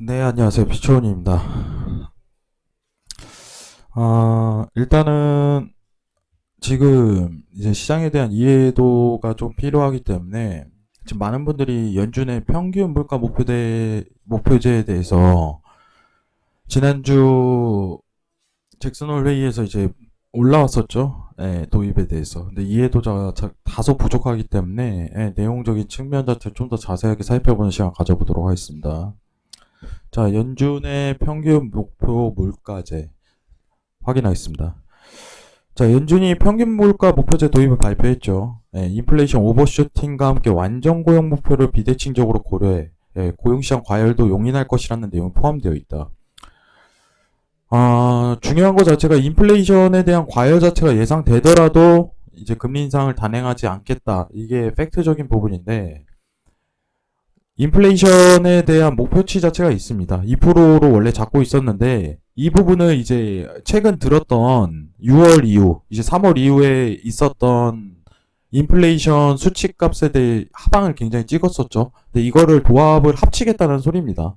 네, 안녕하세요. 피초원입니다. 아, 일단은 지금 이제 시장에 대한 이해도가 좀 필요하기 때문에 지금 많은 분들이 연준의 평균 물가 목표대, 목표제에 대해서 지난주 잭슨홀 회의에서 이제 올라왔었죠. 예, 도입에 대해서. 근데 이해도가 자- 다소 부족하기 때문에 예, 내용적인 측면 자체를 좀 더 자세하게 살펴보는 시간 가져보도록 하겠습니다. 자, 연준의 평균 목표 물가제 확인하겠습니다. 자, 연준이 평균 물가 목표제 도입을 발표했죠. 예, 인플레이션 오버슈팅과 함께 완전 고용 목표를 비대칭적으로 고려해 예, 고용시장 과열도 용인할 것이라는 내용이 포함되어 있다. 아, 중요한 것 자체가 인플레이션에 대한 과열 자체가 예상되더라도 이제 금리 인상을 단행하지 않겠다. 이게 팩트적인 부분인데 인플레이션에 대한 목표치 자체가 있습니다. 2%로 원래 잡고 있었는데 이 부분을 이제 최근 들었던 6월 이후, 이제 3월 이후에 있었던 인플레이션 수치값에 대해 하방을 굉장히 찍었었죠. 근데 이거를 도합을 합치겠다는 소리입니다.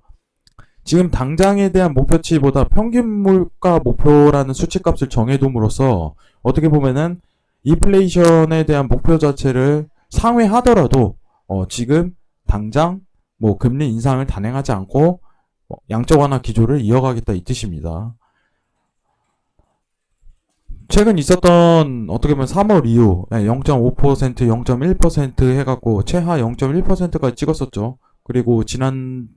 지금 당장에 대한 목표치보다 평균 물가 목표라는 수치값을 정해둠으로써 어떻게 보면은 인플레이션에 대한 목표 자체를 상회하더라도 어, 지금 당장 뭐 금리 인상을 단행하지 않고 어, 양적 완화 기조를 이어가겠다 이 뜻입니다. 최근 있었던 어떻게 보면 3월 이후 0.5% 0.1% 해갖고 최하 0.1%까지 찍었었죠. 그리고 지난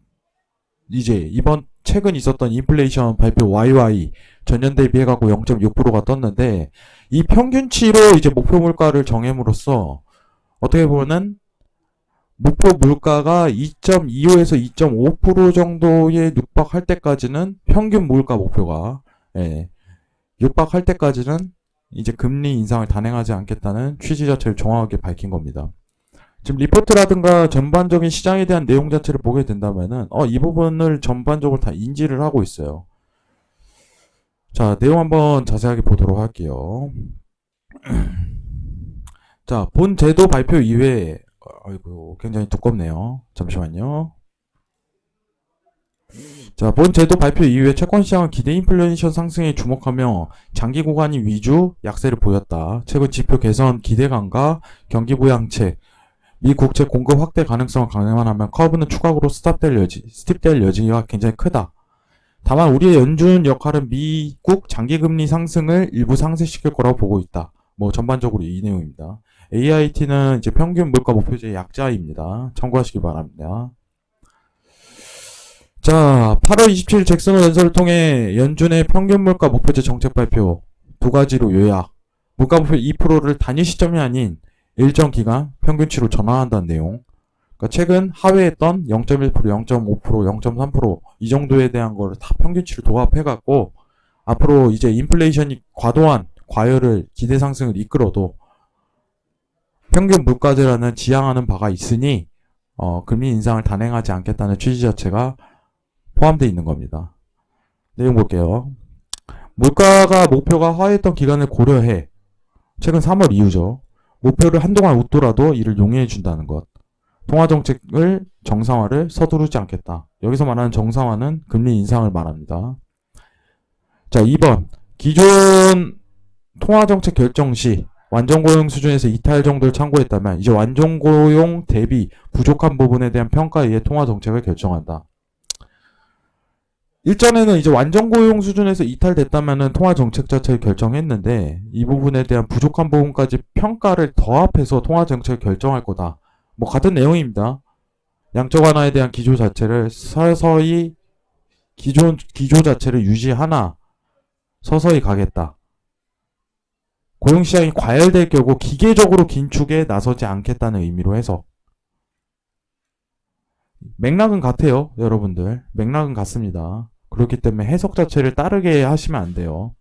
이제 이번 최근 있었던 인플레이션 발표 YY 전년 대비 해갖고 0.6%가 떴는데 이 평균치로 이제 목표 물가를 정함으로써 어떻게 보면은 목표 물가가 2.25에서 2.5% 정도에 육박할 때까지는 평균 물가 목표가 예, 육박할 때까지는 이제 금리 인상을 단행하지 않겠다는 취지 자체를 정확하게 밝힌 겁니다. 지금 리포트라든가 전반적인 시장에 대한 내용 자체를 보게 된다면은 어, 이 부분을 전반적으로 다 인지를 하고 있어요. 자, 내용 한번 자세하게 보도록 할게요. 자, 본 제도 발표 이외에 어, 아이고 굉장히 두껍네요. 잠시만요. 자, 본 제도 발표 이후에 채권 시장은 기대 인플레이션 상승에 주목하며 장기 구간이 위주 약세를 보였다. 최근 지표 개선 기대감과 경기 부양책, 미 국채 공급 확대 가능성을 강화하면 커브는 추가로 스탑될 여지, 스팁될 여지가 굉장히 크다. 다만 우리의 연준 역할은 미국 장기 금리 상승을 일부 상쇄시킬 거라고 보고 있다. 뭐 전반적으로 이 내용입니다. AIT는 이제 평균 물가 목표제의 약자입니다. 참고하시기 바랍니다. 자, 8월 27일 잭슨 홀 연설을 통해 연준의 평균 물가 목표제 정책 발표 두 가지로 요약. 물가 목표 2%를 단위 시점이 아닌 일정 기간 평균치로 전환한다는 내용. 그러니까 최근 하회했던 0.1%, 0.5%, 0.3%이 정도에 대한 거를 다 평균치를 도합해 갖고 앞으로 이제 인플레이션이 과도한 과열을 기대 상승을 이끌어도 평균 물가제라는 지향하는 바가 있으니 어, 금리 인상을 단행하지 않겠다는 취지 자체가 포함되어 있는 겁니다. 내용 볼게요. 물가가 목표가 하회했던 기간을 고려해 최근 3월 이후죠. 목표를 한동안 웃돌아도 이를 용인해 준다는 것. 통화 정책을 정상화를 서두르지 않겠다. 여기서 말하는 정상화는 금리 인상을 말합니다. 자, 2번. 기존 통화 정책 결정 시 완전 고용 수준에서 이탈 정도를 참고했다면 이제 완전 고용 대비 부족한 부분에 대한 평가에 의해 통화 정책을 결정한다. 일전에는 이제 완전 고용 수준에서 이탈됐다면은 통화 정책 자체를 결정했는데 이 부분에 대한 부족한 부분까지 평가를 더합해서 통화 정책을 결정할 거다. 뭐 같은 내용입니다. 양적 완화에 대한 기조 자체를 서서히 기존 기조 자체를 유지하나 서서히 가겠다. 고용 시장이 과열될 경우 기계적으로 긴축에 나서지 않겠다는 의미로 해서 맥락은 같아요, 여러분들. 맥락은 같습니다. 그렇기 때문에 해석 자체를 따르게 하시면 안 돼요.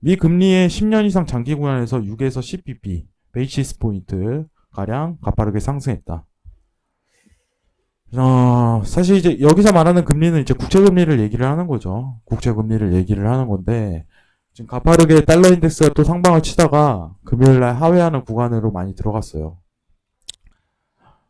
미 금리의 10년 이상 장기 구간에서 6에서 10bp 베이시스 포인트 가량 가파르게 상승했다. 어, 사실 이제 여기서 말하는 금리는 이제 국채 금리를 얘기를 하는 거죠. 국채 금리를 얘기를 하는 건데 지금 가파르게 달러 인덱스가 또 상방을 치다가 금요일 날 하회하는 구간으로 많이 들어갔어요.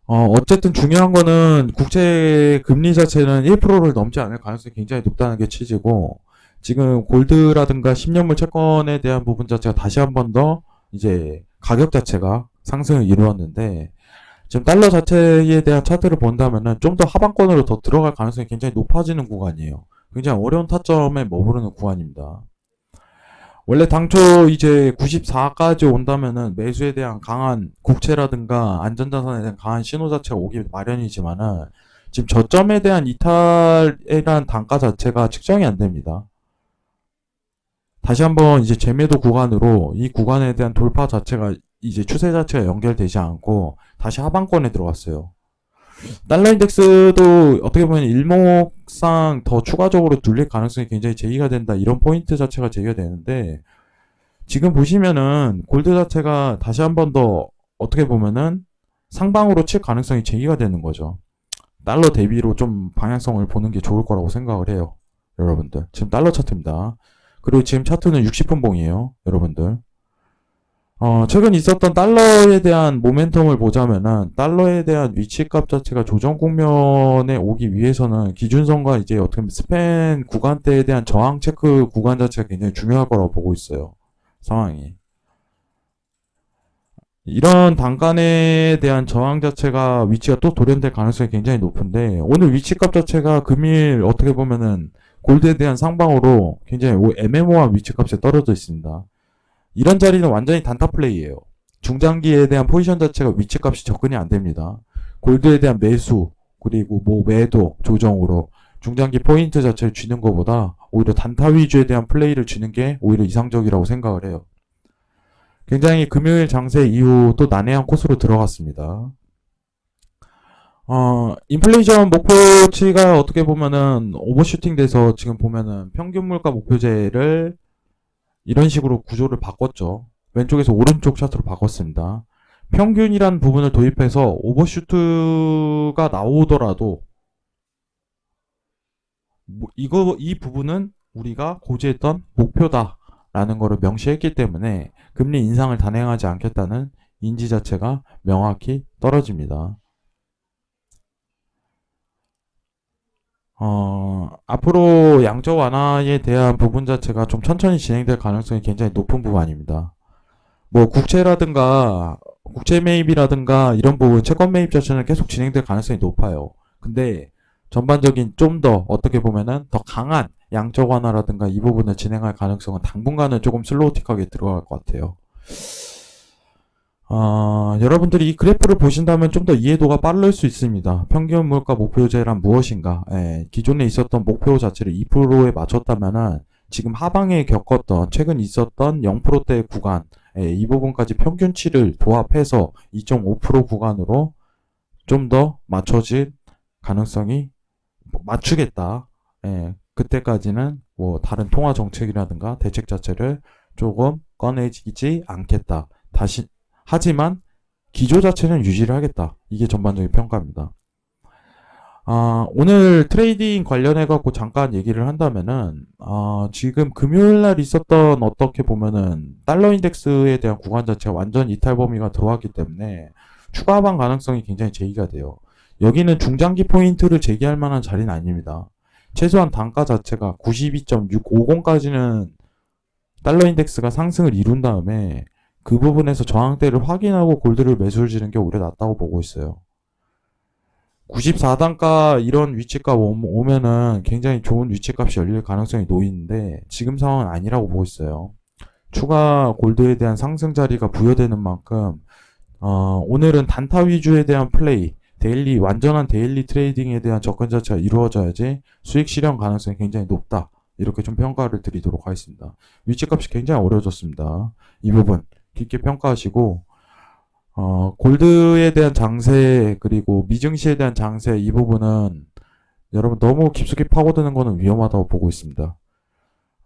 어, 어쨌든 중요한 거는 국채 금리 자체는 1%를 넘지 않을 가능성이 굉장히 높다는 게 취지고, 지금 골드라든가 10년물 채권에 대한 부분 자체가 다시 한 번 더 이제 가격 자체가 상승을 이루었는데, 지금 달러 자체에 대한 차트를 본다면은 좀 더 하방권으로 더 들어갈 가능성이 굉장히 높아지는 구간이에요. 굉장히 어려운 타점에 머무르는 구간입니다. 원래 당초 이제 94까지 온다면은 매수에 대한 강한 국채라든가 안전자산에 대한 강한 신호 자체가 오기 마련이지만은 지금 저점에 대한 이탈에 대한 단가 자체가 측정이 안 됩니다. 다시 한번 이제 재매도 구간으로 이 구간에 대한 돌파 자체가 이제 추세 자체가 연결되지 않고 다시 하방권에 들어갔어요. 달러 인덱스도 어떻게 보면 일목 상 더 추가적으로 눌릴 가능성이 굉장히 제기가 된다. 이런 포인트 자체가 제기가 되는데 지금 보시면은 골드 자체가 다시 한 번 더 어떻게 보면은 상방으로 칠 가능성이 제기가 되는 거죠. 달러 대비로 좀 방향성을 보는 게 좋을 거라고 생각을 해요. 여러분들. 지금 달러 차트입니다. 그리고 지금 차트는 60분 봉이에요. 여러분들. 어, 최근 있었던 달러에 대한 모멘텀을 보자면은 달러에 대한 위치값 자체가 조정 국면에 오기 위해서는 기준선과 이제 어떻게 보면 스팬 구간대에 대한 저항 체크 구간 자체가 굉장히 중요할 거라고 보고 있어요. 상황이. 이런 단간에 대한 저항 자체가 위치가 또 돌연될 가능성이 굉장히 높은데 오늘 위치값 자체가 금일 어떻게 보면은 골드에 대한 상방으로 굉장히 오- 애매모호한 위치값에 떨어져 있습니다. 이런 자리는 완전히 단타 플레이예요. 중장기에 대한 포지션 자체가 위치값이 접근이 안 됩니다. 골드에 대한 매수 그리고 뭐 매도 조정으로 중장기 포인트 자체를 쥐는 것보다 오히려 단타 위주에 대한 플레이를 쥐는 게 오히려 이상적이라고 생각을 해요. 굉장히 금요일 장세 이후 또 난해한 코스로 들어갔습니다. 어, 인플레이션 목표치가 어떻게 보면은 오버슈팅 돼서 지금 보면은 평균 물가 목표제를 이런 식으로 구조를 바꿨죠. 왼쪽에서 오른쪽 차트로 바꿨습니다. 평균이란 부분을 도입해서 오버슈트가 나오더라도 뭐 이거 이 부분은 우리가 고지했던 목표다라는 거를 명시했기 때문에 금리 인상을 단행하지 않겠다는 인지 자체가 명확히 떨어집니다. 어, 앞으로 양적 완화에 대한 부분 자체가 좀 천천히 진행될 가능성이 굉장히 높은 부분입니다. 뭐 국채라든가 국채 매입이라든가 이런 부분 채권 매입 자체는 계속 진행될 가능성이 높아요. 근데 전반적인 좀 더 어떻게 보면은 더 강한 양적 완화라든가 이 부분을 진행할 가능성은 당분간은 조금 슬로우틱하게 들어갈 것 같아요. 어, 여러분들이 이 그래프를 보신다면 좀 더 이해도가 빠를 수 있습니다. 평균 물가 목표제란 무엇인가? 예, 기존에 있었던 목표 자체를 2%에 맞췄다면은 지금 하방에 겪었던 최근 있었던 0%대 구간 예, 이 부분까지 평균치를 도합해서 2.5% 구간으로 좀 더 맞춰질 가능성이 뭐 맞추겠다. 예, 그때까지는 뭐 다른 통화 정책이라든가 대책 자체를 조금 꺼내지지 않겠다. 다시 하지만 기조 자체는 유지를 하겠다. 이게 전반적인 평가입니다. 아, 오늘 트레이딩 관련해 갖고 잠깐 얘기를 한다면은 아, 지금 금요일 날 있었던 어떻게 보면은 달러 인덱스에 대한 구간 자체가 완전 이탈 범위가 들어왔기 때문에 추가 하방 가능성이 굉장히 제기가 돼요. 여기는 중장기 포인트를 제기할 만한 자리는 아닙니다. 최소한 단가 자체가 92.650까지는 달러 인덱스가 상승을 이룬 다음에 그 부분에서 저항대를 확인하고 골드를 매수를 지는 게 오히려 낫다고 보고 있어요. 94단가 이런 위치값 오- 오면은 굉장히 좋은 위치값이 열릴 가능성이 놓이는데 지금 상황은 아니라고 보고 있어요. 추가 골드에 대한 상승 자리가 부여되는 만큼 어, 오늘은 단타 위주에 대한 플레이, 데일리 완전한 데일리 트레이딩에 대한 접근 자체가 이루어져야지 수익 실현 가능성이 굉장히 높다. 이렇게 좀 평가를 드리도록 하겠습니다. 위치값이 굉장히 어려워졌습니다. 이 부분 깊게 평가하시고 어, 골드에 대한 장세 그리고 미증시에 대한 장세 이 부분은 여러분 너무 깊숙이 파고드는 거는 위험하다고 보고 있습니다.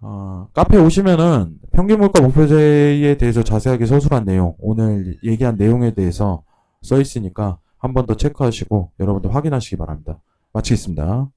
어, 카페 오시면은 평균 물가 목표제에 대해서 자세하게 서술한 내용, 오늘 얘기한 내용에 대해서 써 있으니까 한 번 더 체크하시고 여러분들 확인하시기 바랍니다. 마치겠습니다.